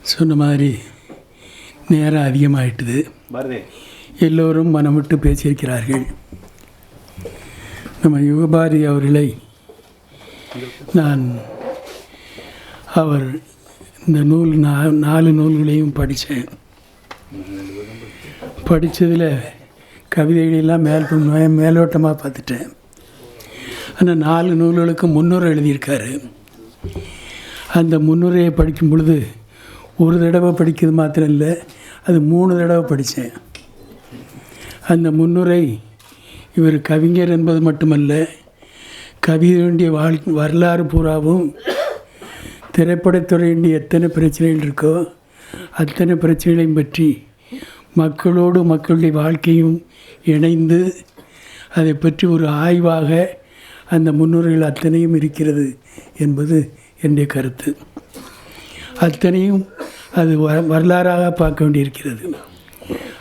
சொன்ன மாதிரி நேரம் அதிகமாயிட்டுது. வருதே. எல்லோரும் மனம் விட்டு பேசியிருக்கிறார்கள். நம்ம யுகபாரதி அவர்களை நான் அவர் இந்த நூல் நா நாலு நூல்களையும் படித்தேன். படித்ததில் கவிதைகளெல்லாம் மேல் மேலோட்டமாக பார்த்துட்டேன். ஆனால் நாலு நூல்களுக்கு முன்னுரை எழுதியிருக்காரு. அந்த முன்னுரையை படிக்கும் பொழுது ஒரு தடவை படிக்கிறது மாத்திரம் இல்லை அது மூணு தடவை படித்தேன். அந்த முன்னுரை இவர் கவிஞர் என்பது மட்டுமல்ல கவிதையுடைய வாழ் வரலாறு பூராவும் திரைப்படத்துறையுடைய எத்தனை பிரச்சனைகள் இருக்கோ அத்தனை பிரச்சனைகளையும் பற்றி மக்களோடு மக்களுடைய வாழ்க்கையும் இணைந்து அதை பற்றி ஒரு ஆய்வாக அந்த முன்னுரைகள் அத்தனையும் இருக்கிறது என்பது என்னுடைய கருத்து. அத்தனையும் அது வ வரலாறாக பார்க்க வேண்டியிருக்கிறது.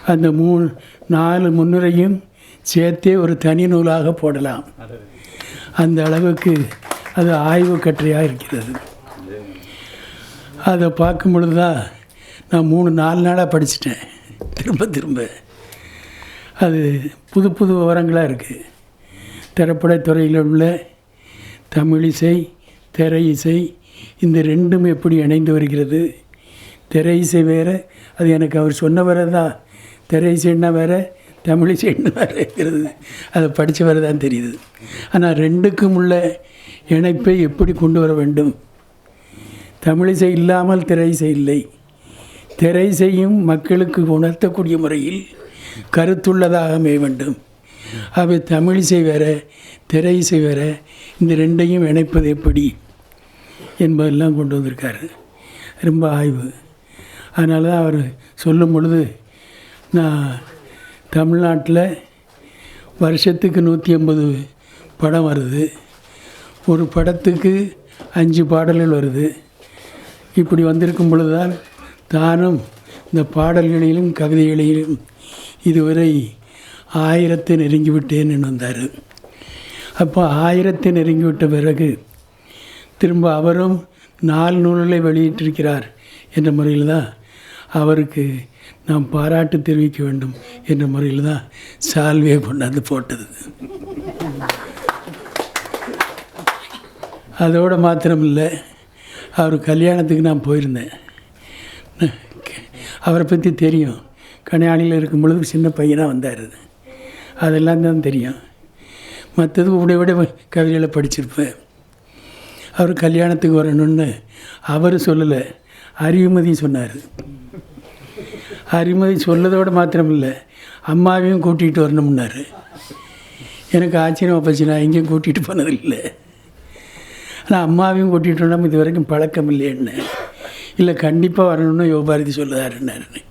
அந்த மூணு நாலு முன்னுரையும் சேர்த்தே ஒரு தனி நூலாக போடலாம். அந்த அளவுக்கு அது ஆய்வு கட்டுரையாக இருக்கிறது. அதை பார்க்கும் பொழுது தான் நான் மூணு நாலு நாளாக படிச்சிட்டேன். திரும்ப திரும்ப. அது புது புது விவரங்களாக இருக்குது திரைப்படத்துறையில் உள்ள தமிழ் இசை திரை இசை இந்த ரெண்டும் எப்படி இணைந்து வருகிறது? திரை இசை வேறு அது எனக்கு அவர் சொன்னவர் தான். திரை இசைன்னா வேறு தமிழ் இசைன்னு வேறு இருக்கிறது. அதை படித்தவரை தான் தெரியுது. ஆனால் ரெண்டுக்கும் உள்ள இணைப்பை எப்படி கொண்டு வர வேண்டும்? தமிழிசை இல்லாமல் திரையிசை இல்லை. திரையிசையும் மக்களுக்கு உணர்த்தக்கூடிய முறையில் கருத்துள்ளதாக அமைய வேண்டும். அவை தமிழிசை வேற இசை வேற இந்த ரெண்டையும் இணைப்பது எப்படி என்பதெல்லாம் கொண்டு வந்திருக்காரு. ரொம்ப ஆய்வு. அதனால தான் அவர் சொல்லும் பொழுது நான் தமிழ்நாட்டில் வருஷத்துக்கு நூற்றி ஐம்பது படம் வருது. ஒரு படத்துக்கு அஞ்சு பாடல்கள் வருது. இப்படி வந்திருக்கும் பொழுதுதான் தானும் இந்த பாடல்களிலும் கவிதைகளிலும் இதுவரை ஆயிரத்தை நெருங்கி விட்டேன் வந்தார். அப்போ ஆயிரத்தை நெருங்கிவிட்ட பிறகு திரும்ப அவரும் நாலு நூல்களை வெளியிட்டிருக்கிறார் என்ற முறையில் தான் அவருக்கு நாம் பாராட்டு தெரிவிக்க வேண்டும் என்ற முறையில் தான் சால்வையை கொண்டாந்து போட்டது. அதோடு மாத்திரம் இல்லை அவர் கல்யாணத்துக்கு நான் போயிருந்தேன். அவரை பற்றி தெரியும். கல்யாணியில் இருக்கும் பொழுது சின்ன பையனாக வந்தார். அதெல்லாம் தான் தெரியும். மற்றது உடைய விட கவிதைகளை படிச்சிருப்பேன். அவர் கல்யாணத்துக்கு வரணும்னு அவர் சொல்லலை. அறிவுமதி சொன்னார். அறிவுமதி சொல்லதோடு மாத்திரம் இல்லை அம்மாவையும் கூட்டிகிட்டு வரணும்னாரு. எனக்கு ஆச்சரியமாக போச்சு நான் எங்கேயும் கூட்டிகிட்டு போனதில்லை. ஆனால் அம்மாவையும் கூட்டிகிட்டு வரணும் இது வரைக்கும் பழக்கம் இல்லைன்னு இல்லை கண்டிப்பாக வரணும்னு யோபாரதி சொல்லுதாருன்னாருன்னு.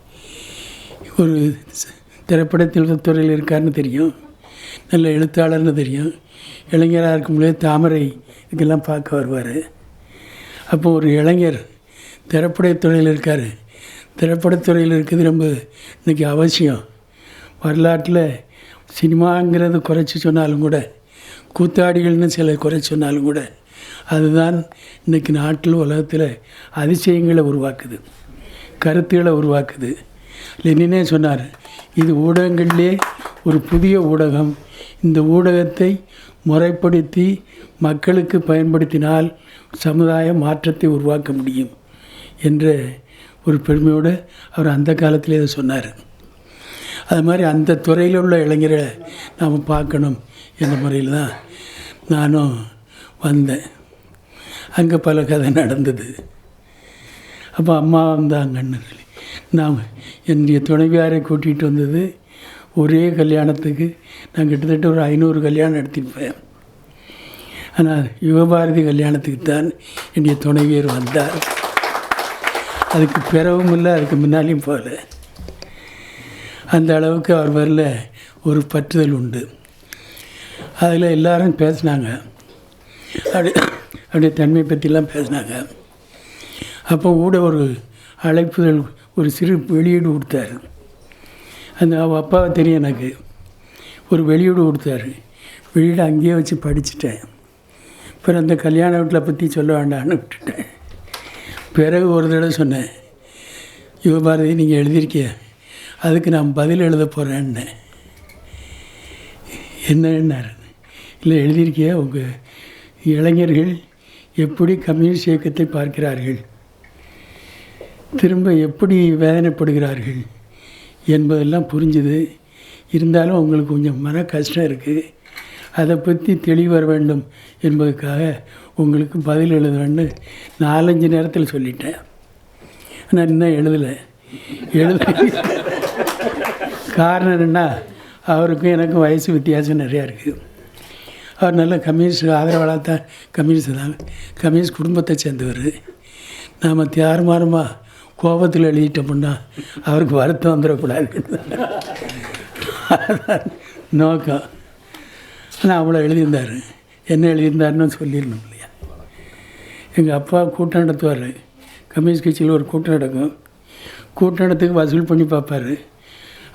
ஒரு திரைப்படத்தில் துறையில் இருக்காருன்னு தெரியும். நல்ல எழுத்தாளர்னு தெரியும். இளைஞராக இருக்கும்போதே தாமரை இதுக்கெல்லாம் பார்க்க வருவார். அப்போ ஒரு இளைஞர் திரைப்படத்துறையில் இருக்கார். திரைப்படத்துறையில் இருக்கிறது ரொம்ப இன்றைக்கி அவசியம். வரலாற்றில் சினிமாங்கிறது குறைச்சி சொன்னாலும் கூட கூத்தாடிகள்னு சில குறைச்சி சொன்னாலும் கூட அதுதான் இன்றைக்கி நாட்டில் உலகத்தில் அதிசயங்களை உருவாக்குது. கருத்துக்களை உருவாக்குது. லெனினே சொன்னார் இது ஊடகங்கள்லே ஒரு புதிய ஊடகம். இந்த ஊடகத்தை முறைப்படுத்தி மக்களுக்கு பயன்படுத்தினால் சமுதாய மாற்றத்தை உருவாக்க முடியும். என்ற ஒரு பெருமையோடு அவர் அந்த காலத்திலே சொன்னார். அது மாதிரி அந்த துறையில் உள்ள இளைஞரை நாம் பார்க்கணும் என்ற முறையில் தான் நானும் வந்தேன். அங்கே பல கதை நடந்தது. அப்போ அம்மா வந்தாங்கன்னு சொல்லி. நான் என்னுடைய துணைவியாரை கூட்டிகிட்டு வந்தது. ஒரே கல்யாணத்துக்கு நான் கிட்டத்தட்ட ஒரு ஐநூறு கல்யாணம் நடத்திருப்பேன் ஆனால் யுவபாரதி கல்யாணத்துக்கு தான் என்னுடைய துணைவியர் வந்தார். அதுக்கு பிறவும் இல்லை அதுக்கு முன்னாலேயும் போகல. அந்த அளவுக்கு அவர் வரல ஒரு பற்றுதல் உண்டு. அதில் எல்லாரும் பேசினாங்க. அப்படி அப்படியே தன்மை பற்றிலாம் பேசினாங்க. அப்போ கூட ஒரு அழைப்புதல் ஒரு சிறு வெளியீடு கொடுத்தாரு. அந்த அவள் அப்பாவை தெரியும் எனக்கு. ஒரு வெளியீடு கொடுத்தாரு. வெளியீடு அங்கேயே வச்சு படிச்சுட்டேன். அப்புறம் அந்த கல்யாண வீட்டில் பற்றி சொல்ல வேண்டாம்னு விட்டுட்டேன். பிறகு ஒரு தடவை சொன்னேன் யுவபாரதி நீங்கள் எழுதியிருக்கிய அதுக்கு நான் பதில் எழுத போகிறேன்னு என்னன்னார் இல்லை எழுதியிருக்கிய உங்கள் இளைஞர்கள் எப்படி கம்யூனிஸ்ட் இயக்கத்தை பார்க்கிறார்கள் திரும்ப எப்படி வேதனைப்படுகிறார்கள் என்பதெல்லாம் புரிஞ்சுது. இருந்தாலும் உங்களுக்கு கொஞ்சம் மன கஷ்டம் இருக்குது அதை பற்றி தெளிவர வேண்டும் என்பதற்காக உங்களுக்கு பதில் எழுதுவேன்னு நாலஞ்சு நேரத்தில் சொல்லிட்டேன். நான் இன்னும் எழுதலை. எழுத காரணம் என்னென்னா அவருக்கும் எனக்கும் வயசு வித்தியாசம் நிறையா இருக்குது அவர் நல்ல கம்யூனிஸ்ட் ஆதரவாளர் தான் கம்யூனிஸ்ட் தான். கம்யூனிஸ்ட் குடும்பத்தை சேர்ந்தவர். நாம் தியாரமாரமாக கோபத்தில் எழுதிட்டோம்னா அவருக்கு வருத்தம் வந்துடக்கூடாது. நோக்கம். ஆனால் அவ்வளோ எழுதியிருந்தார். என்ன எழுதியிருந்தாருன்னு சொல்லிடணும். எங்கள் அப்பா கூட்டம் நடத்துவார் கம்யூனிஸ்ட் கட்சியில் ஒரு கூட்டம் நடக்கும் கூட்டம் நடத்துக்கு வசூல் பண்ணி பார்ப்பார்.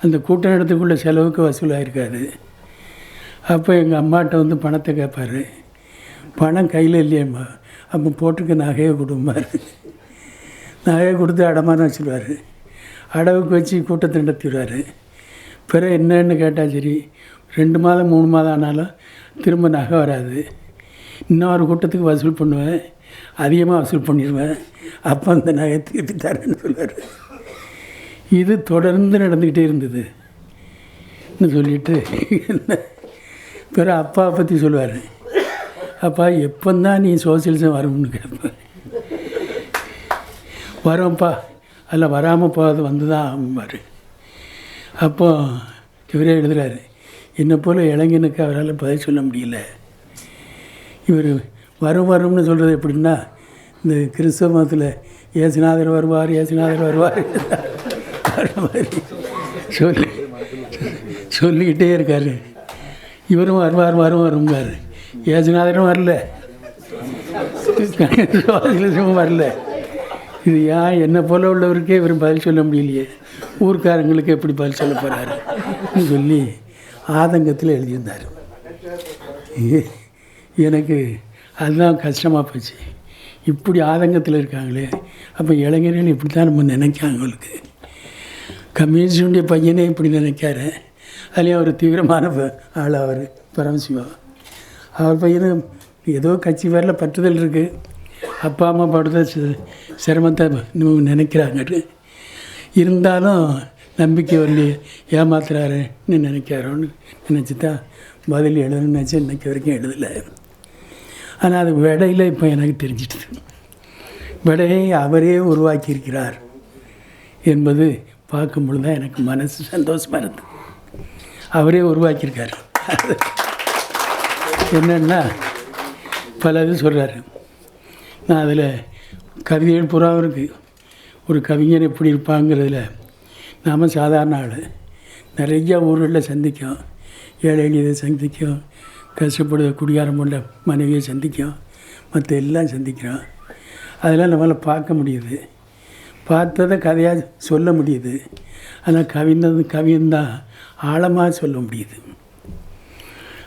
அந்த கூட்டம் நடத்துக்குள்ள செலவுக்கு வசூலாயிருக்காது அப்போ எங்கள் அம்மாட்ட வந்து பணத்தை கேட்பார். பணம் கையில் இல்லையம்மா. அப்போ போட்டுக்க நகையை கொடுப்பார் நகையை கொடுத்து அடமானம் வச்சுருவார். அடவுக்கு வச்சு கூட்டத்தை நடத்திடுவார். பிறகு என்னன்னு கேட்டால் சரி ரெண்டு மாதம் மூணு மாதம் ஆனாலும் திரும்ப நகை வராது. இன்னொரு கூட்டத்துக்கு வசூல் பண்ணுவேன். அதிகமாக வசூல் பண்ணிடுவேன். அப்போ அந்த நகை திருப்பி தரேன்னு சொல்லுவார். இது தொடர்ந்து நடந்துக்கிட்டே இருந்தது. சொல்லிட்டு பிற அப்பாவை பற்றி சொல்லுவார். அப்பா எப்போந்தான் நீ சோசியலிசம் வரும்னு கேட்பேன் வரோம்ப்பா. அதில் வராமல் போகாது வந்து தான் ஆகும்பார். அப்போ இவரே எழுதுகிறாரு என்னை போல் இளைஞனுக்கு அவரால் பதில் சொல்ல முடியல. இவர் வரும் வரும்னு சொல்கிறது எப்படின்னா இந்த கிறிஸ்தவ மதத்தில் ஏசுநாதர் வருவார் ஏசுநாதர் வருவார் மாதிரி சொல்லி சொல்லிக்கிட்டே இருக்கார். இவரும் வருவார் வரும் வருங்கார் ஏசுநாதரும் வரல. சுவாசிலும் வரல. இது ஏன் என்னை போல உள்ளவருக்கே இவர் பதில் சொல்ல முடியலையே? ஊர்க்காரங்களுக்கு எப்படி பதில் சொல்ல போகிறாருன்னு சொல்லி ஆதங்கத்தில் எழுதியிருந்தார். எனக்கு அதுதான் கஷ்டமாக போச்சு. இப்படி ஆதங்கத்தில் இருக்காங்களே. அப்போ இளைஞர்கள் இப்படி தான் நம்ம நினைக்காங்க அவங்களுக்கு. கம்யூனிஸ்டுடைய பையனே இப்படி நினைக்காரு அதுலேயும் அவர் தீவிரமான ப- ஆள் அவர் பரமசிவா. அவர் பையனும் ஏதோ கட்சி வரல பற்றுதல் இருக்குது அப்பா அம்மா படுத்த சிரமத்தை நினைக்கிறாங்க இருந்தாலும் நம்பிக்கை வரலையே ஏமாத்துறாருன்னு நினைக்கிறாரோன்னு நினச்சி தான் பதில் எழுதணும்னு நினச்சி இன்றைக்கி வரைக்கும் எழுதலை. ஆனால் அது விடையில் இப்போ எனக்கு தெரிஞ்சிட்டுது விடையை அவரே உருவாக்கியிருக்கிறார் என்பது பார்க்கும் பொழுது தான் எனக்கு மனசு சந்தோஷமாக இருந்தது அவரே உருவாக்கியிருக்கார். என்னென்னா பல இது சொல்கிறாரு நான் அதில் கவிதைகள் புறாவும் இருக்குது ஒரு கவிஞர் எப்படி இருப்பாங்கிறதுல நாம் சாதாரண ஆள். நிறையா ஊர்களில் சந்திக்கும் ஏழை எளியதை சந்திக்கும் கஷ்டப்படுற குடியாரம் போன்ற மனைவியை சந்திக்கும் மற்ற எல்லாம் சந்திக்கிறோம் அதெல்லாம் நம்மளால் பார்க்க முடியுது. பார்த்ததை கதையாக சொல்ல முடியுது. ஆனால் கவிந்தது கவியந்தான் ஆழமாக சொல்ல முடியுது.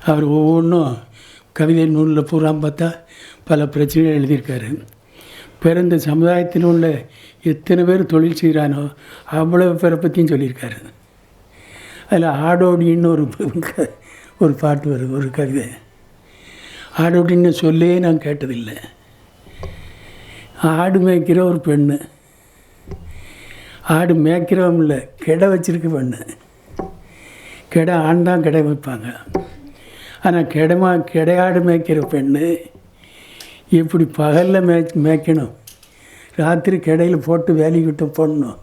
அவர் ஒவ்வொன்றும் கவிதை நூலில் பூரா பார்த்தா பல பிரச்சனைகள் எழுதியிருக்காரு. பிறந்த சமுதாயத்தில் உள்ள எத்தனை பேர் தொழில் செய்கிறானோ அவ்வளோ பேரை பற்றியும் சொல்லியிருக்காரு. அதில் ஆடோடின்னு ஒரு ஒரு பாட்டு வரும் ஒரு கவிதை. அப்படின்னு சொல்லே நான் கேட்டதில்லை. ஆடு மேய்க்கிற ஒரு பெண்ணு. ஆடு மேய்க்கிறவன் இல்லை கெடை வச்சிருக்க பெண்ணு. கெடை ஆண் தான் கெடை வைப்பாங்க. ஆனால் கெடமா கெடையாடு மேய்க்கிற பெண்ணு இப்படி பகலில் மே மேய்க்கணும்? ராத்திரி கிடையில் போட்டு வேலைக்கிட்ட போடணும்.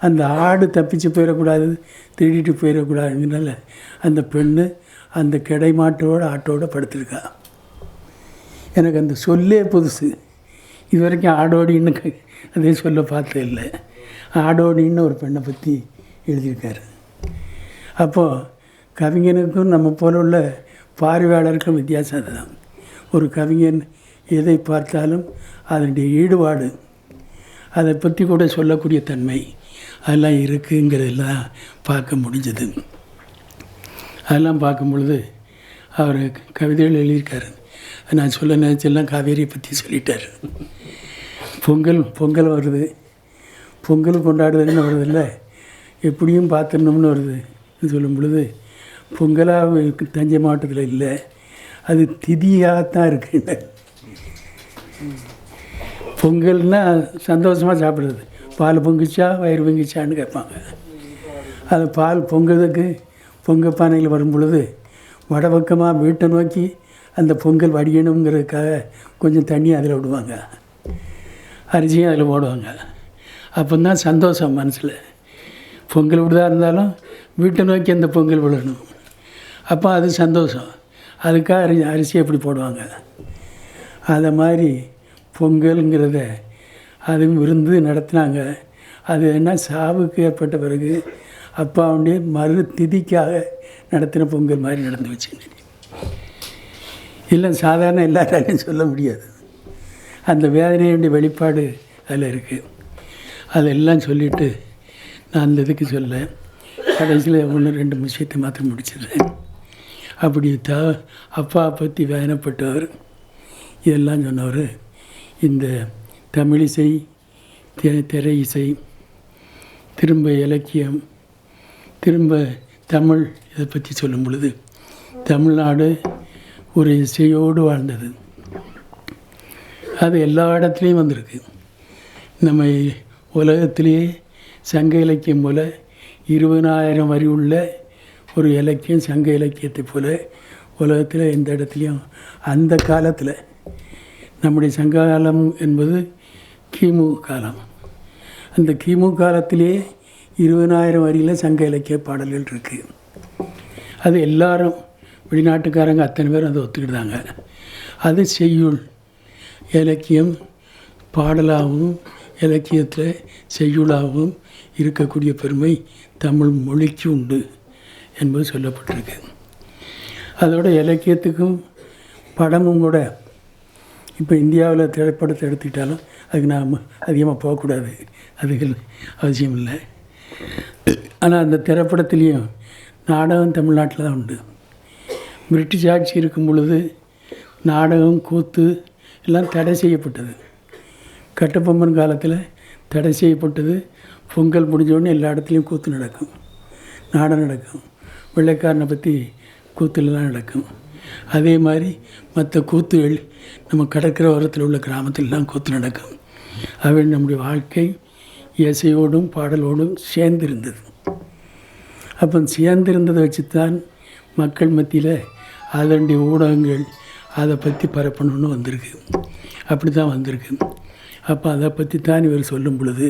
அந்த ஆடு தப்பிச்சு போயிடக்கூடாது திருடிட்டு போயிடக்கூடாதுங்கிறனால அந்த பெண்ணு அந்த கிடை ஆட்டோடு ஆட்டோட படுத்திருக்கா. எனக்கு அந்த சொல்லே புதுசு. இது வரைக்கும் ஆடோடின்னு அதே சொல்ல பார்த்தது இல்லை. ஆடோடின்னு ஒரு பெண்ணை பற்றி எழுதியிருக்காரு. அப்போது கவிஞனுக்கும் நம்ம போல உள்ள பார்வையாளருக்கும் வித்தியாசம் அதுதான். ஒரு கவிஞன் எதை பார்த்தாலும் அதனுடைய ஈடுபாடு அதை பற்றி கூட சொல்லக்கூடிய தன்மை அதெல்லாம் இருக்குங்கிறதெல்லாம் பார்க்க முடிஞ்சது. அதெல்லாம் பார்க்கும் பொழுது அவர் கவிதைகள் எழுதியிருக்காரு. நான் சொல்ல நினச்செல்லாம் காவேரியை பற்றி சொல்லிட்டார். பொங்கல் பொங்கல் வருது. பொங்கல் கொண்டாடுறதுன்னு வருதில்ல? எப்படியும் பார்த்துடணும்னு வருது. சொல்லும் பொழுது பொங்கலாக தஞ்சை மாவட்டத்தில் இல்லை. அது திதியாகத்தான் இருக்குது பொங்கல்னால் சந்தோஷமாக சாப்பிட்றது. பால் பொங்குச்சா வயிறு பொங்குச்சான்னு கேட்பாங்க. அது பால் பொங்குறதுக்கு பொங்க பானையில் வரும் பொழுது வடபக்கமாக வீட்டை நோக்கி அந்த பொங்கல் வடியணுங்கிறதுக்காக கொஞ்சம் தண்ணி அதில் விடுவாங்க. அரிசியும் அதில் போடுவாங்க. அப்போ தான் சந்தோஷம் மனசில். பொங்கல் விடுதா இருந்தாலும் வீட்டை நோக்கி அந்த பொங்கல் விழணும். அப்போ அது சந்தோஷம். அதுக்காக அரி அரிசி எப்படி போடுவாங்க. அதை மாதிரி பொங்கலுங்கிறத அதுவும் விருந்து நடத்தினாங்க. அது என்ன சாவுக்கு ஏற்பட்ட பிறகு அப்பாவுடைய மறு திதிக்காக நடத்தின பொங்கல் மாதிரி நடந்து வச்சு இல்லை சாதாரண எல்லாராலையும் சொல்ல முடியாது. அந்த வேதனையுடைய வெளிப்பாடு அதில் இருக்குது அதெல்லாம் சொல்லிவிட்டு நான் அந்த இதுக்கு சொல்ல. கடைசியில் ஒன்று ரெண்டு விஷயத்தை மாத்திரம் முடிச்சிடுறேன். அப்படி த அப்பா பற்றி வேதனைப்பட்டவர் இதெல்லாம் சொன்னவர் இந்த தமிழிசை திரை இசை திரும்ப இலக்கியம் திரும்ப தமிழ் இதை பற்றி சொல்லும் பொழுது தமிழ்நாடு ஒரு இசையோடு வாழ்ந்தது. அது எல்லா இடத்துலையும் வந்திருக்கு. நம்ம உலகத்திலேயே சங்க இலக்கியம் போல் இருபதாயிரம் வரி உள்ள ஒரு இலக்கியம் சங்க இலக்கியத்தை போல் உலகத்தில் எந்த இடத்துலையும் அந்த காலத்தில் நம்முடைய சங்க காலம் என்பது கிமு காலம். அந்த கிமு காலத்திலேயே இருபதாயிரம் வரியில் சங்க இலக்கிய பாடல்கள் இருக்குது அது எல்லாரும் வெளிநாட்டுக்காரங்க அத்தனை பேரும் அதை ஒத்துக்கிட்டாங்க. அது செய்யுள் இலக்கியம் பாடலாகவும் இலக்கியத்தில் செய்யுளாகவும் இருக்கக்கூடிய பெருமை தமிழ் மொழிக்கு உண்டு என்பது சொல்லப்பட்டிருக்கு. அதோட இலக்கியத்துக்கும் படமும் கூட இப்போ இந்தியாவில் திரைப்படத்தை எடுத்துக்கிட்டாலும் அதுக்கு நாம் அதிகமாக போகக்கூடாது. அதுகள் அவசியம் இல்லை. ஆனால் அந்த திரைப்படத்துலேயும் நாடகம் தமிழ்நாட்டில் தான் உண்டு. பிரிட்டிஷ் ஆட்சி இருக்கும் பொழுது நாடகம் கூத்து எல்லாம் தடை செய்யப்பட்டது. கட்டபொம்மன் காலத்தில் தடை செய்யப்பட்டது. பொங்கல் முடிஞ்சோடனே எல்லா இடத்துலையும் கூத்து நடக்கும். நாடகம் நடக்கும். வெள்ளைக்காரனை பற்றி கூத்துலலாம் நடக்கும். அதே மாதிரி மற்ற கூத்துகள் நம்ம கடற்கரை ஓரத்தில் உள்ள கிராமத்திலலாம் கூத்து நடக்கும். அவை நம்முடைய வாழ்க்கை. இசையோடும் பாடலோடும் சேர்ந்திருந்தது. அப்போ சேர்ந்திருந்ததை வச்சு தான் மக்கள் மத்தியில் அதனுடைய ஊடகங்கள் அதை பற்றி பரப்பணும்னு வந்திருக்கு. அப்படி தான் வந்திருக்கு. அப்போ அதை பற்றி தான் இவர் சொல்லும் பொழுது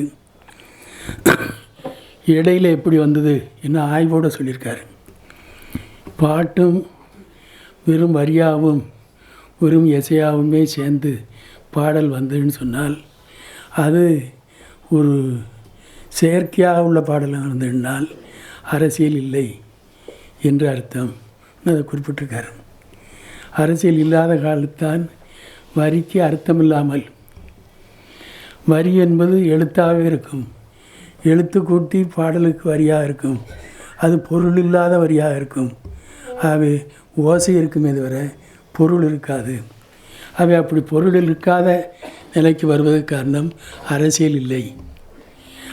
இடையில எப்படி வந்தது என்ன ஆய்வோடு சொல்லியிருக்காரு. பாட்டும் வெறும் வரியாகவும் வெறும் இசையாகவுமே சேர்ந்து பாடல் வந்ததுன்னு சொன்னால் அது ஒரு செயற்கையாக உள்ள பாடலாக இருந்ததுனால் அரசியல் இல்லை என்று அர்த்தம். அதை குறிப்பிட்டிருக்காரு. அரசியல் இல்லாத காலத்தான் வரிக்கு அர்த்தம் இல்லாமல் வரி என்பது எழுத்தாகவே இருக்கும். எழுத்து கூட்டி பாடலுக்கு வரியாக இருக்கும். அது பொருள் இல்லாத வரியாக இருக்கும். ஆகவே ஓசை இருக்குமே தவிர பொருள் இருக்காது. அவை அப்படி பொருள் இருக்காத நிலைக்கு வருவதற்கு காரணம் அரசியல் இல்லை.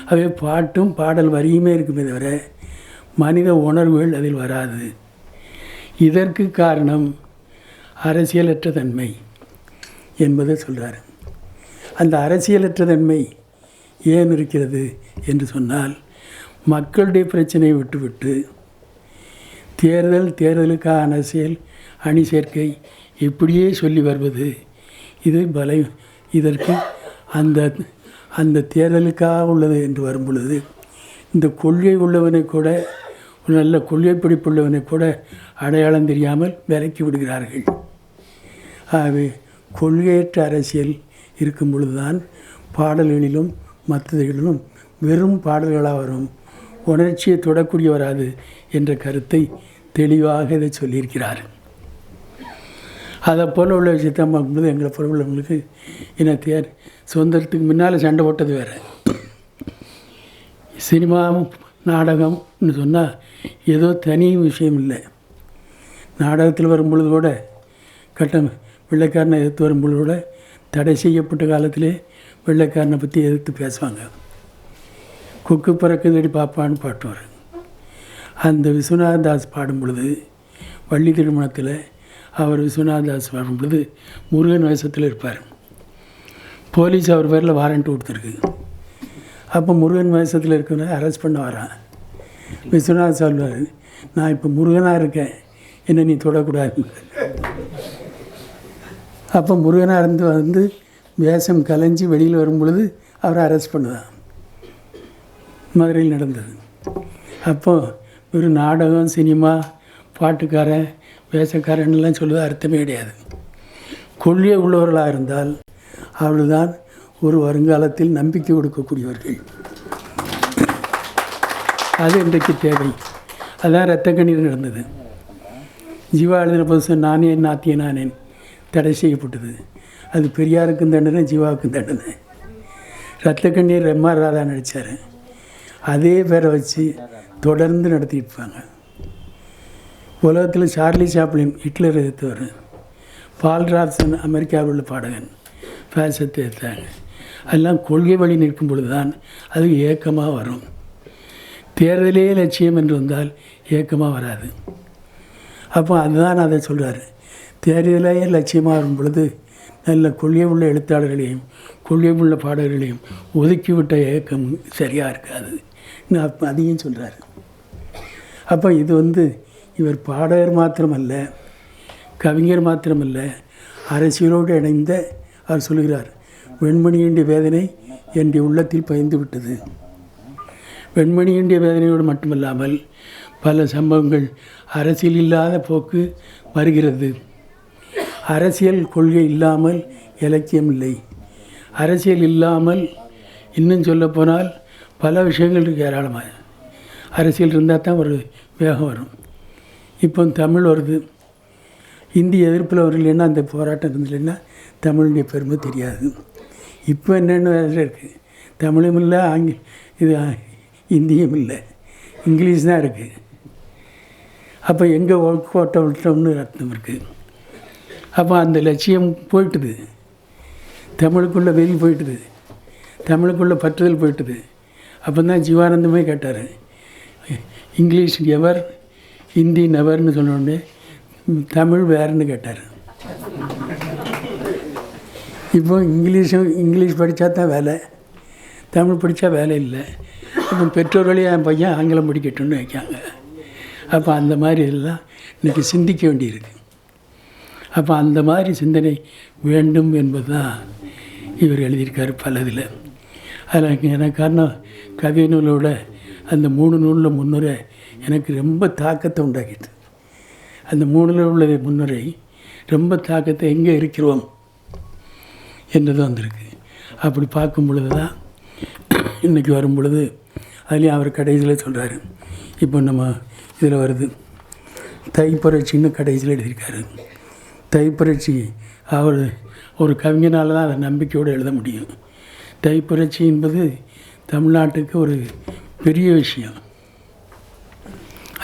அவை பாட்டும் பாடல் வரியுமே இருக்குமே தவிர மனித உணர்வுகள் அதில் வராது. இதற்கு காரணம் அரசியலற்ற தன்மை என்பதை சொல்கிறார் அந்த அரசியலற்ற தன்மை ஏன் இருக்கிறது என்று சொன்னால் மக்களுடைய பிரச்சனையை விட்டுவிட்டு தேர்தல் தேர்தலுக்கான அரசியல் அணி சேர்க்கை இப்படியே சொல்லி வருவது இது பல இதற்கு அந்த அந்த தேர்தலுக்காக உள்ளது என்று வரும் பொழுது இந்த கொள்கை உள்ளவனை கூட நல்ல கொள்கை பிடிப்புள்ளவனை கூட அடையாளம் தெரியாமல் விலக்கி விடுகிறார்கள். ஆகவே கொள்கையற்ற அரசியல் இருக்கும் பொழுதுதான் பாடல்களிலும் மற்றதுகளிலும் வெறும் பாடல்களாக வரும் உணர்ச்சியை தொடக்கூடிய வராது என்ற கருத்தை தெளிவாக இதை சொல்லியிருக்கிறார். அதை போல் உள்ள விஷயத்தான் பார்க்கும்போது எங்களை போல உள்ளவங்களுக்கு என்ன சுதந்திரத்துக்கு முன்னால் சண்டை போட்டது வேறு. சினிமா நாடகம்னு சொன்னால் ஏதோ தனி விஷயம் இல்லை. நாடகத்தில் வரும்பொழுது கூட கட்டம் வெள்ளைக்காரனை எதிர்த்து வரும்பொழுது கூட தடை செய்யப்பட்ட காலத்திலே வெள்ளைக்காரனை பற்றி எதிர்த்து பேசுவாங்க. குக்கு பறக்குதடி பாப்பான்னு பாட்டு வரும் அந்த விஸ்வநாதன் தாஸ் பாடும் பொழுது வள்ளி திருமணத்தில் அவர் விஸ்வநாதாஸ் தாஸ் பொழுது முருகன் வேஷத்தில் இருப்பார். போலீஸ் அவர் பேரில் வாரண்ட் கொடுத்துருக்கு. அப்போ முருகன் வேஷத்தில் இருக்கிற அரெஸ்ட் பண்ண வரான். விஸ்வநாத் சொல்வார் நான் இப்போ முருகனாக இருக்கேன். என்ன நீ தொடக்கூடாது. அப்போ முருகனாக இருந்து வந்து வேஷம் கலைஞ்சி வெளியில் வரும் பொழுது அவரை அரெஸ்ட் பண்ணுதான். மதுரையில் நடந்தது. அப்போ ஒரு நாடகம் சினிமா பாட்டுக்காரன் வேஷக்காரன்லாம் சொல்லுவது அர்த்தமே கிடையாது. கொள்கை உள்ளவர்களாக இருந்தால் அவர்கள்தான் ஒரு வருங்காலத்தில் நம்பிக்கை கொடுக்கக்கூடியவர்கள். அது இன்றைக்கு தேவை. அதான் இரத்த கண்ணீர் நடந்தது. ஜீவா எழுதின புதுசு நானே நாத்திய நானேன். தடை செய்யப்பட்டது. அது பெரியாருக்கும் தண்டனை ஜீவாவுக்கும் தண்டனை. ரத்த கண்ணீர் எம்ஆர் ராதா நடித்தார் அதே பேரை வச்சு தொடர்ந்து நடத்திட்டு இருப்பாங்க. உலகத்தில் சார்லி சாப்ளின் ஹிட்லர் எதிர்த்தவர். பால் ராப்சன் அமெரிக்காவில் உள்ள பாடகன். ஃபேஷத்தை எடுத்தாங்க அதெல்லாம் கொள்கை வழி நிற்கும் பொழுது தான் அது ஏக்கமாக வரும். தேர்தலே லட்சியம் என்று வந்தால் ஏக்கமாக வராது. அப்போ அதுதான் அதை சொல்கிறாரு தேர்தலே லட்சியமாக வரும் பொழுது நல்ல கொள்கை உள்ள எழுத்தாளர்களையும் கொள்கை உள்ள பாடகர்களையும் ஒதுக்கிவிட்ட ஏக்கம் சரியாக இருக்காது. நான் அப்போ அதையும் சொல்கிறாரு அப்போ இது வந்து இவர் பாடகர் மாத்திரமல்ல கவிஞர் மாத்திரமல்ல அரசியலோடு இணைந்த அவர் சொல்கிறார் வெண்மணியின்றிய வேதனை என்னுடைய உள்ளத்தில் பயந்து விட்டது. வெண்மணியினுடைய வேதனையோடு மட்டுமல்லாமல் பல சம்பவங்கள் அரசியல் இல்லாத போக்கு வருகிறது. அரசியல் கொள்கை இல்லாமல் இலக்கியம் இல்லை. அரசியல் இல்லாமல் இன்னும் சொல்லப்போனால் பல விஷயங்கள் இருக்குது ஏராளமாக. அரசியல் இருந்தால் தான் ஒரு வேகம் வரும். இப்போ தமிழ் வருது. இந்தி எதிர்ப்பில் வரலைன்னா அந்த போராட்டம் இருந்ததுன்னா தமிழுடைய பெருமை தெரியாது. இப்போ என்னென்ன வேலை இருக்குது தமிழும் இல்லை ஆங்கி இது இந்தியும் இல்லை. இங்கிலீஷ் தான் இருக்குது அப்போ எங்கே கோட்டை விட்டோம்னு அர்த்தம் இருக்குது அப்போ அந்த லட்சியம் போயிட்டுது. தமிழுக்குள்ளே வெறி போயிட்டுது. தமிழுக்குள்ளே பற்றுதல் போயிட்டுது. அப்போ தான் ஜீவானந்தமே கேட்டார். இங்கிலீஷ் எவர் ஹிந்தி நெவர்னு சொன்னோடனே தமிழ் வேறுன்னு கேட்டார். இப்போ இங்கிலீஷும் இங்கிலீஷ் படித்தா தான் வேலை தமிழ் படித்தா வேலை இல்லை. இப்போ பெற்றோர்களே என் பையன் ஆங்கிலம் படிக்கட்டும்னு வைக்காங்க அப்போ அந்த மாதிரி எல்லாம் இன்றைக்கி சிந்திக்க வேண்டியிருக்கு. அப்போ அந்த மாதிரி சிந்தனை வேண்டும் என்பது தான் இவர் பல இதில் அதில் எனக்கு காரணம் கவி நூலோட அந்த மூணு நூலில் முன்னுரை எனக்கு ரொம்ப தாக்கத்தை உண்டாக்கிட்டு. அந்த மூணில் உள்ள முன்னுரை ரொம்ப தாக்கத்தை எங்கே இருக்கிறோம் என்றது வந்திருக்கு. அப்படி பார்க்கும் பொழுது தான் இன்றைக்கி வரும் பொழுது அதுலேயும் அவர் கடைசியில் சொல்கிறாரு இப்போ நம்ம இதில் வருது. தைப்புரட்சின்னு கடைசியில் எழுதியிருக்காரு. தைப்புரட்சி அவர் ஒரு கவிஞனால் தான் அதை நம்பிக்கையோடு எழுத முடியும். தைப்புரட்சி என்பது தமிழ்நாட்டுக்கு ஒரு பெரிய விஷயம்.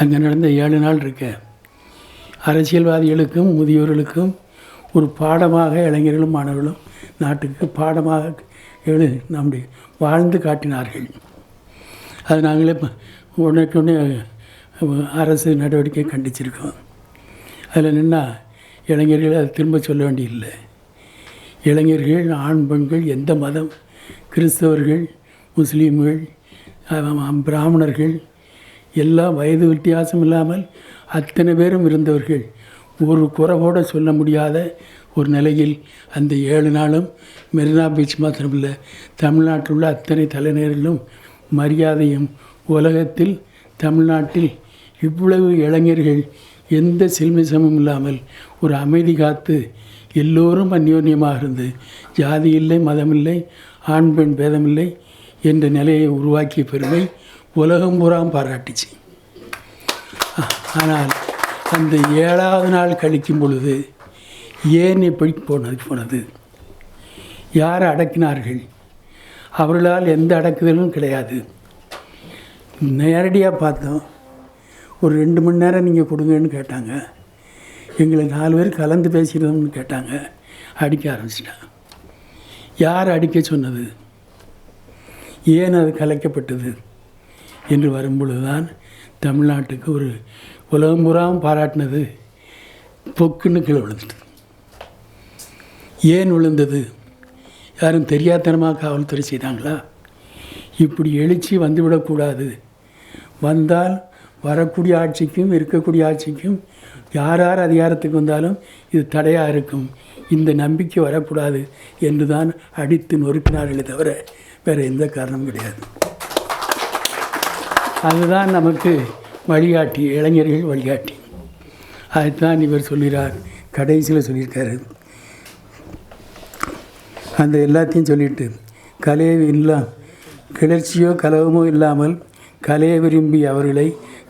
அங்கே நடந்த ஏழு நாள் இருக்க. அரசியல்வாதிகளுக்கும் முதியோர்களுக்கும் ஒரு பாடமாக இளைஞர்களும் மாணவர்களும் நாட்டுக்கு பாடமாக எழு நம்முடைய வாழ்ந்து காட்டினார்கள். அது நாங்களே உடனே அரசு நடவடிக்கை கண்டிச்சிருக்கோம். அதில் நின்னா இளைஞர்கள் அதை திரும்ப சொல்ல வேண்டியதில்லை. இளைஞர்கள் ஆண் பெண்கள் எந்த மதம் கிறிஸ்தவர்கள் முஸ்லீம்கள் பிராமணர்கள் எல்லாம் வயது வித்தியாசம் இல்லாமல் அத்தனை பேரும் இருந்தவர்கள். ஒரு குறைவோட சொல்ல முடியாத ஒரு நிலையில் அந்த ஏழு நாளும் மெரினா பீச் மாத்திரமில்லை தமிழ்நாட்டில் உள்ள அத்தனை தலைநகரிலும் மரியாதையும் உலகத்தில் தமிழ்நாட்டில் இவ்வளவு இளைஞர்கள் எந்த சில்மிசமும் இல்லாமல் ஒரு அமைதி காத்து எல்லோரும் அந்யோன்யமாக இருந்து ஜாதி இல்லை மதமில்லை ஆண் பெண் பேதமில்லை என்ற நிலையை உருவாக்கிய பெருமை உலகம் பூராம் பாராட்டிச்சு. ஆனால் அந்த ஏழாவது நாள் கழிக்கும் பொழுது ஏன் இப்படி போனது போனது? யார் அடக்கினார்கள்? அவர்களால் எந்த அடக்குதலும் கிடையாது. நேரடியாக பார்த்தோம். ஒரு ரெண்டு மணி நேரம் நீங்கள் கொடுங்கன்னு கேட்டாங்க. எங்களை நாலு பேர் கலந்து பேசிடுறோம்னு கேட்டாங்க. அடிக்க ஆரம்பிச்சிட்டாங்க யார் அடிக்க சொன்னது? ஏன் அது கலைக்கப்பட்டது? என்று வரும்பொழுது தான் தமிழ்நாட்டுக்கு ஒரு உலகம் பூராவும் பாராட்டினது பொக்குன்னு கீழே விழுந்துட்டு. ஏன் விழுந்தது? யாரும் தெரியாத்தனமாக காவல்துறை செய்தாங்களா? இப்படி எழுச்சி வந்துவிடக்கூடாது வந்தால் வரக்கூடிய ஆட்சிக்கும் இருக்கக்கூடிய ஆட்சிக்கும் யார் யார் அதிகாரத்துக்கு வந்தாலும் இது தடையாக இருக்கும். இந்த நம்பிக்கை வரக்கூடாது என்று தான் அடித்து நொறுக்கினார்களே தவிர வேறு எந்த காரணமும் கிடையாது. அதுதான் நமக்கு வழிகாட்டி இளைஞர்கள் வழிகாட்டி. அதுதான் இவர் சொல்கிறார் கடைசியில் சொல்லியிருக்காரு. அந்த எல்லாத்தையும் சொல்லிட்டு கலையை இல்லா கிளர்ச்சியோ கலவமோ இல்லாமல் கலையை விரும்பி அவர்களை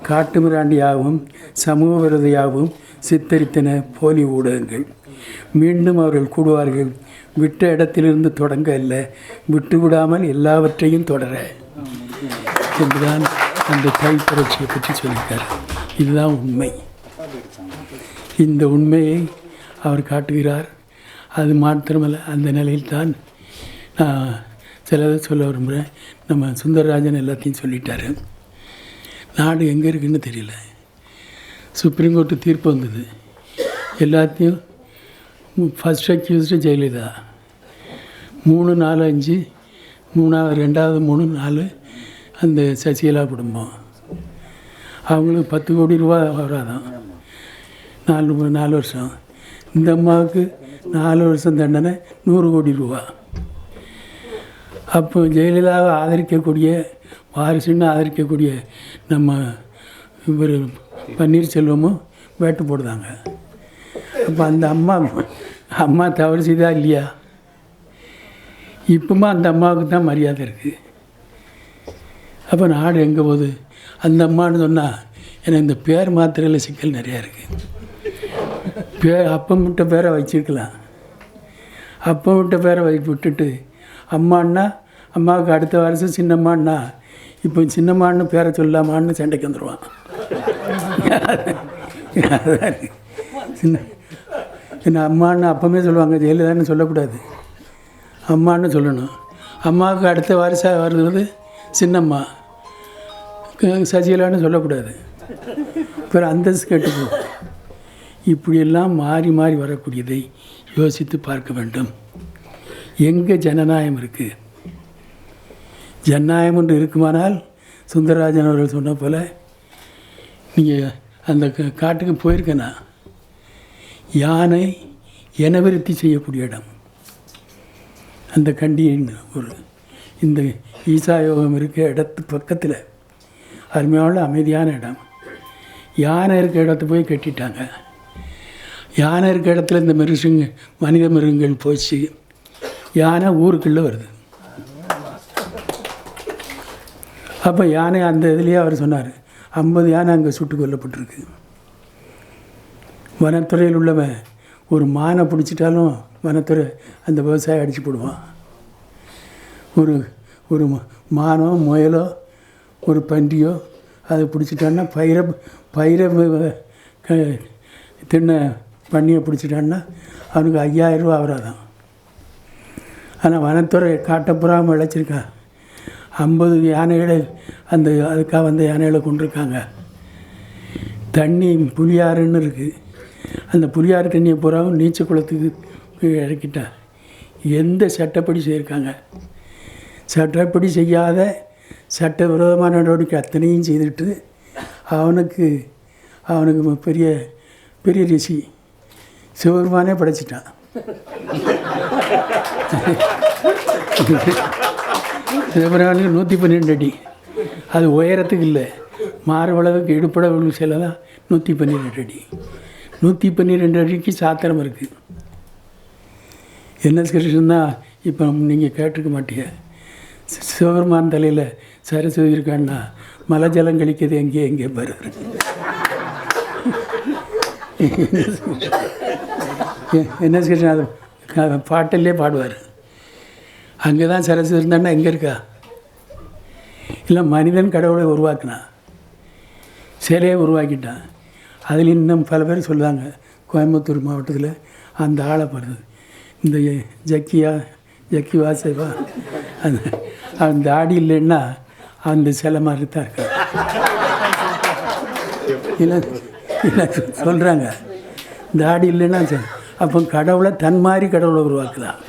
காட்டுமிராண்டியாகவும் சமூக விரோதியாகவும் சித்தரித்தன போலி ஊடகங்கள். மீண்டும் அவர்கள் கூடுவார்கள் விட்ட இடத்திலிருந்து தொடங்க அல்ல விட்டு விடாமல் எல்லாவற்றையும் தொடர. என்றுதான் அந்த கை புரட்சியை பற்றி சொல்லியிருக்கார். இதுதான் உண்மை. இந்த உண்மையை அவர் காட்டுகிறார். அது மாத்திரமல்ல அந்த நிலையில்தான் நான் சிலதை சொல்ல விரும்புகிறேன் நம்ம சுந்தரராஜன் எல்லாத்தையும் சொல்லிட்டாரு. நாடு எங்கே இருக்குன்னு தெரியல. சுப்ரீம் கோர்ட்டு தீர்ப்பு வந்தது. எல்லாத்தையும் ஃபஸ்ட் அக்யூஸ்டு ஜெயலலிதா. மூணு நாலு அஞ்சு மூணாவது ரெண்டாவது மூணு நாலு அந்த சசிகலா குடும்பம். அவங்களுக்கு பத்து கோடி ரூபா வராதான் நாலு நாலு வருஷம். இந்த அம்மாவுக்கு நாலு வருஷம் தண்டனை நூறு கோடி ரூபா. அப்போ ஜெயலலிதாவை ஆதரிக்கக்கூடிய வாரிசுன்னு ஆதரிக்கக்கூடிய நம்ம இவர் பன்னீர்செல்வமும் வேட்டு போடுதாங்க. அப்போ அந்த அம்மா அம்மா தவறு செய்தா இல்லையா? இப்போமா அந்த அம்மாவுக்கு தான் மரியாதை இருக்குது அப்போ நாடு எங்கே போகுது? அந்த அம்மான்னு சொன்னால் எனக்கு இந்த பேர் மாத்திரையில் சிக்கல் நிறையா இருக்குது பேர் அப்பம் விட்ட பேரை வச்சிருக்கலாம். அப்பம் விட்ட பேரை வை விட்டுட்டு அம்மான்னா அம்மாவுக்கு அடுத்த வருஷம் சின்னம்மான்னா இப்போ சின்னம்மான்னு பேரை சொல்லாமான்னு சண்டைக்கு வந்துடுவான் சின்ன என்ன அம்மான்னு அப்பமே சொல்லுவாங்க ஜெயலலிதான்னு சொல்லக்கூடாது. அம்மான்னு சொல்லணும். அம்மாவுக்கு அடுத்த வாரிசாக வருது சின்னம்மா. சசிகலான்னு சொல்லக்கூடாது. பிற அந்தஸ்து கெட்டு இப்படியெல்லாம் மாறி மாறி வரக்கூடியதை யோசித்து பார்க்க வேண்டும். எங்கே ஜனநாயகம் இருக்குது ஜனநாயகம் என்று இருக்குமானால் சுந்தரராஜன் அவர்கள் சொன்ன போல் நீங்கள் அந்த கா- காட்டுக்கு போயிருக்கேனா? யானை இனவிருத்தி செய்யக்கூடிய இடம். அந்த கண்டியின் ஒரு இந்த ஈசா யோகம் இருக்க இடத்து பக்கத்தில். அருமையான அமைதியான இடம். யானை இருக்க இடத்த போய் கட்டிட்டாங்க. யானை இருக்க இடத்துல இந்த மிருகங்க மனித மிருகங்கள் போச்சு. யானை ஊருக்குள்ளே வருது. அப்போ யானை அந்த இதுலேயே அவர் சொன்னார் ஐம்பது யானை அங்கே சுட்டு கொல்லப்பட்டிருக்கு. வனத்துறையில் உள்ளவன் ஒரு மானை பிடிச்சிட்டாலும் வனத்துறை அந்த விவசாயம் அடித்து போடுவான். ஒரு ஒரு மானோ முயலோ ஒரு பன்றியோ அதை பிடிச்சிட்டான்னா பயிரை பயிரை க- தின்ன பண்ணியை பிடிச்சிட்டான்னா அவனுக்கு ஐயாயிரம் ரூபா அவராதான் ஆனால் வனத்துறை காட்டப்புறாமல் இழைச்சிருக்கா. ஐம்பது யானைகளை அந்த அதுக்காக வந்த யானைகளை கொண்டிருக்காங்க தண்ணி புளியாறுன்னு இருக்குது அந்த புளியாறு தண்ணியை பூராவும் நீச்சல் குளத்துக்கு இறக்கிட்டா எந்த சட்டப்படி செய்யிருக்காங்க சட்டப்படி செய்யாத சட்டவிரோதமான நடவடிக்கை அத்தனையும் செய்துட்டு அவனுக்கு அவனுக்கு பெரிய பெரிய ரிஷி சிவபெருமானே படைச்சிட்டான். சிவபெருமானுக்கு நூற்றி பன்னிரெண்டு அடி. அது உயரத்துக்கு இல்லை. மார்பளவுக்கு இடுப்பளவு சில தான் நூற்றி பன்னிரெண்டு அடி. நூற்றி பன்னிரெண்டு அடிக்கு சாத்திரம் இருக்குது என்ன கிருஷ்ணன் தான் இப்போ நீங்கள் கேட்டுக்க மாட்டீங்க. சிவபெருமான் தலையில் சரஸ்வதி இருக்கான்னா மலை ஜலம் கழிக்கிறது எங்கே எங்கே வருது என்ன கிருஷ்ணன் அது பாட்டிலே பாடுவார். அங்கே தான் சரஸ்வதி இருந்தான்னா எங்கே இருக்கா? இல்லை மனிதன் கடவுளை உருவாக்கினான் சிலையை உருவாக்கிட்டான். அதில் இன்னும் பல பேர் சொல்லுவாங்க கோயம்புத்தூர் மாவட்டத்தில் அந்த ஆளை பாடுது இந்த ஜக்கியா ஜக்கி வாசவா? அந்த அந்த ஆடி இல்லைன்னா அந்த சிலை மாதிரி தான் இருக்கார் இல்லை சொல்கிறாங்க தாடி இல்லைன்னா சரி. அப்போ கடவுளை தன் மாதிரி கடவுளை உருவாக்குதான்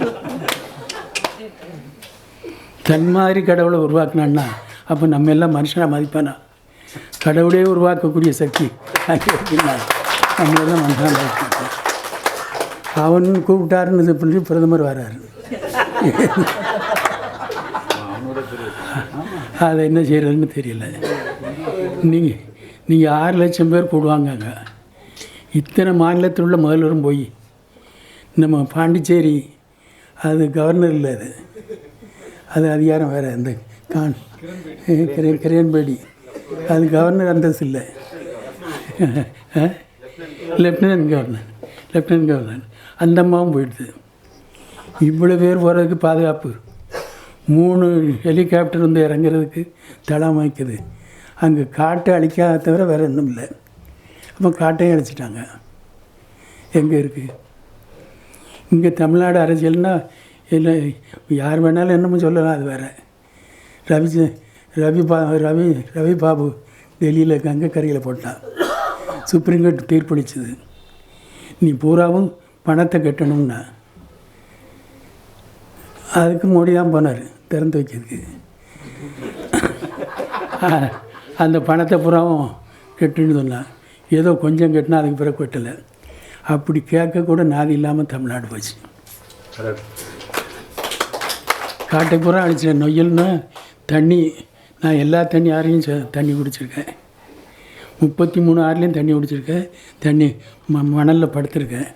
தன் மாதிரி கடவுளை உருவாக்குனான்னா அப்போ நம்ம எல்லாம் மனுஷனாக மதிப்பானா? கடவுளே உருவாக்கக்கூடிய சக்தி. நம்மளெல்லாம் மனுஷனாக மதிப்பாங்க அவன் கூப்பிட்டாருன்னு சொல்லி பிரதமர் வராரு. அதை என்ன செய்கிறதுன்னு தெரியல. நீங்கள் நீங்கள் ஆறு லட்சம் பேர் கூடுவாங்க இத்தனை மாநிலத்தில் உள்ள முதல்வரும் போய் நம்ம பாண்டிச்சேரி அது கவர்னர் இல்லை அது. அது அதிகாரம் வேறு அந்த கான் கிரண் கிரண்பேடி அது கவர்னர் அந்தஸ்து இல்லை. லெப்டினன்ட் கவர்னர் லெப்டினன்ட் கவர்னர் அந்த அம்மாவும் போயிடுது. இவ்வளோ பேர் போகிறதுக்கு பாதுகாப்பு. மூணு ஹெலிகாப்டர் வந்து இறங்குறதுக்கு தளம் வைக்குது. அங்கே காட்டை அழிக்காத தவிர வேறு ஒன்றும் இல்லை. அப்போ காட்டையும் அழிச்சிட்டாங்க. எங்கே இருக்குது இங்கே தமிழ்நாடு அரசியல்னால் இல்லை யார் வேணாலும் என்னமோ சொல்லலாம் அது வேறு. ரவி ரவி பா ரவி ரவி பாபு டெல்லியில் கங்கைக்கரையில் போட்டான். சுப்ரீம் கோர்ட் தீர்ப்பளிச்சது. நீ பூராவும் பணத்தை கட்டணும்னா அதுக்கு மோடி தான் போனார் திறந்து வைக்கிறதுக்கு அந்த பணத்தை புறாவும் கெட்டுன்னு சொன்னான் ஏதோ கொஞ்சம் கட்டினா அதுக்கு பிறகு கொட்டலை. அப்படி கேட்க கூட நாதி இல்லாமல் தமிழ்நாடு போச்சு. காட்டை பூரா அடிச்சிட்டேன் நொய்யல்னா தண்ணி நான் எல்லா தண்ணி ஆறையும் தண்ணி குடிச்சிருக்கேன். முப்பத்தி மூணு ஆறுலேயும் தண்ணி குடிச்சிருக்கேன். தண்ணி ம மணலில் படுத்திருக்கேன்.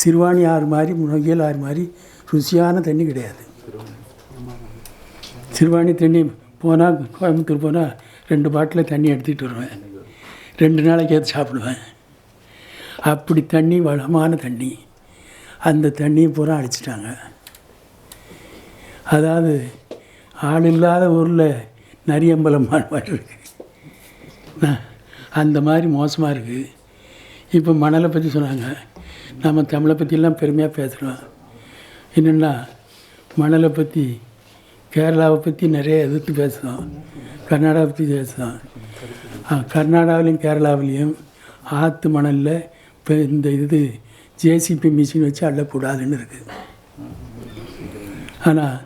சிறுவாணி ஆறு மாதிரி நொய்யல் ஆறு மாதிரி ருசியான தண்ணி கிடையாது. சிறுவாணி தண்ணி போனால் கோயம்புத்தூர் போனால் ரெண்டு பாட்டில் தண்ணி எடுத்துகிட்டு வருவேன். ரெண்டு நாளைக்கு ஏற்று சாப்பிடுவேன். அப்படி தண்ணி வளமான தண்ணி. அந்த தண்ணியை பூரா அடிச்சிட்டாங்க. அதாவது ஆள் இல்லாத ஊரில் நரியம்பலம் மாதிரி இருக்கு. அந்த மாதிரி மோசமாக இருக்குது இப்போ மணலை பற்றி சொன்னாங்க. நம்ம தமிழை பற்றிலாம் பெருமையாக பேசுகிறோம் என்னென்னா மணலை பற்றி கேரளாவை பற்றி நிறைய எதிர்த்து பேசுகிறோம் கர்நாடகா பற்றி பேசுகிறோம் கர்நாடகாவிலையும் கேரளாவிலையும் ஆற்று மணலில் இப்போ இந்த இது ஜேசிபி மிஷின் வச்சு அள்ளக்கூடாதுன்னு இருக்குது ஆனால்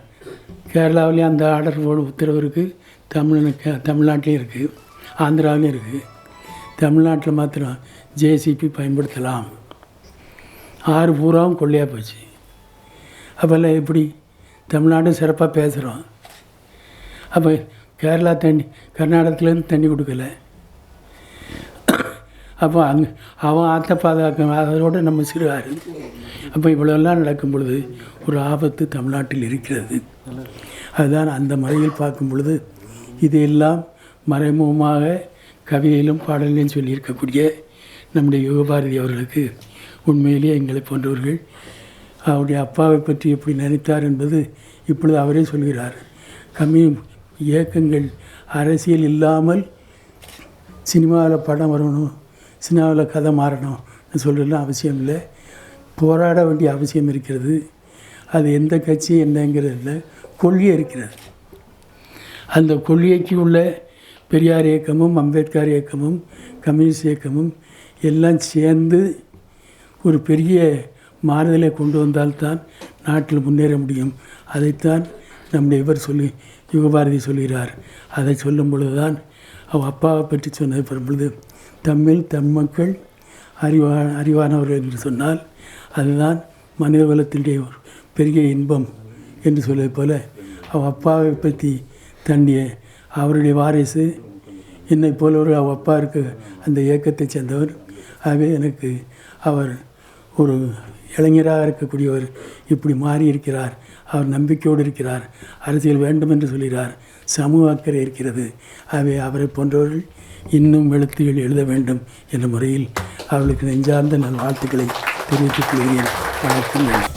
கேரளாவிலையும் அந்த ஆர்டர் போட உத்தரவு இருக்குது தமிழ் தமிழ்நாட்டிலையும் இருக்குது ஆந்திராவிலையும் இருக்குது தமிழ்நாட்டில் மாத்திரம் ஜேசிபி பயன்படுத்தலாம். ஆறு பூராவும் கொள்ளையாக போச்சு. அப்போல்லாம் எப்படி தமிழ்நாடும் சிறப்பாக பேசுகிறோம் அப்போ கேரளா தண்ணி கர்நாடகத்துலேருந்து தண்ணி கொடுக்கல. அப்போ அங்கே அவன் ஆற்ற பாதுகாக்க அதோடு நம்ம சிறுவார் அப்போ இவ்வளோலாம் நடக்கும் பொழுது ஒரு ஆபத்து தமிழ்நாட்டில் இருக்கிறது. அதுதான் அந்த முறையில் பார்க்கும் பொழுது இதையெல்லாம் மறைமுகமாக கவியிலும் பாடலிலும் சொல்லியிருக்கக்கூடிய நம்முடைய யுகபாரதி அவர்களுக்கு உண்மையிலேயே எங்களை போன்றவர்கள் அவருடைய அப்பாவை பற்றி எப்படி நினைத்தார் என்பது இப்பொழுது அவரே சொல்கிறார். கம்மி இயக்கங்கள் அரசியல் இல்லாமல் சினிமாவில் படம் வரணும் சினிமாவில் கதை மாறணும் சொல்கிறதுலாம் அவசியம் இல்லை. போராட வேண்டிய அவசியம் இருக்கிறது. அது எந்த கட்சி என்னங்கிறதுல கொள்கை இருக்கிறது. அந்த கொள்கைக்கு உள்ள பெரியார் இயக்கமும் அம்பேத்கர் இயக்கமும் கம்யூனிஸ்ட் இயக்கமும் எல்லாம் சேர்ந்து ஒரு பெரிய மாறுதலை கொண்டு வந்தால்தான் நாட்டில் முன்னேற முடியும். அதைத்தான் நம்முடைய இவர் சொல்லி யுகபாரதி சொல்கிறார். அதை சொல்லும் பொழுதுதான் அவ அப்பாவை பற்றி சொன்னது பொழுது தம்மில் தம் மக்கள் அறிவா அறிவானவர்கள் என்று சொன்னால் அதுதான் மனித குலத்தினுடைய ஒரு பெரிய இன்பம் என்று சொல்வது போல அவ அப்பாவை பற்றி தண்டிய அவருடைய வாரிசு என்னை போல ஒரு அவ அப்பா இருக்க அந்த இயக்கத்தைச் சேர்ந்தவர். ஆகவே எனக்கு அவர் ஒரு இளைஞராக இருக்கக்கூடியவர் இப்படி மாறி இருக்கிறார். அவர் நம்பிக்கையோடு இருக்கிறார். அரசியல் வேண்டும் என்று சொல்கிறார். சமூக அக்கறை இருக்கிறது. ஆகவே அவரை போன்றவர்கள் இன்னும் எழுத்துகள் எழுத வேண்டும் என்ற முறையில் அவர்களுக்கு நெஞ்சார்ந்த நல் வாழ்த்துக்களை தெரிவித்துக் கொள்கிறேன். வணக்கம் நன்றி.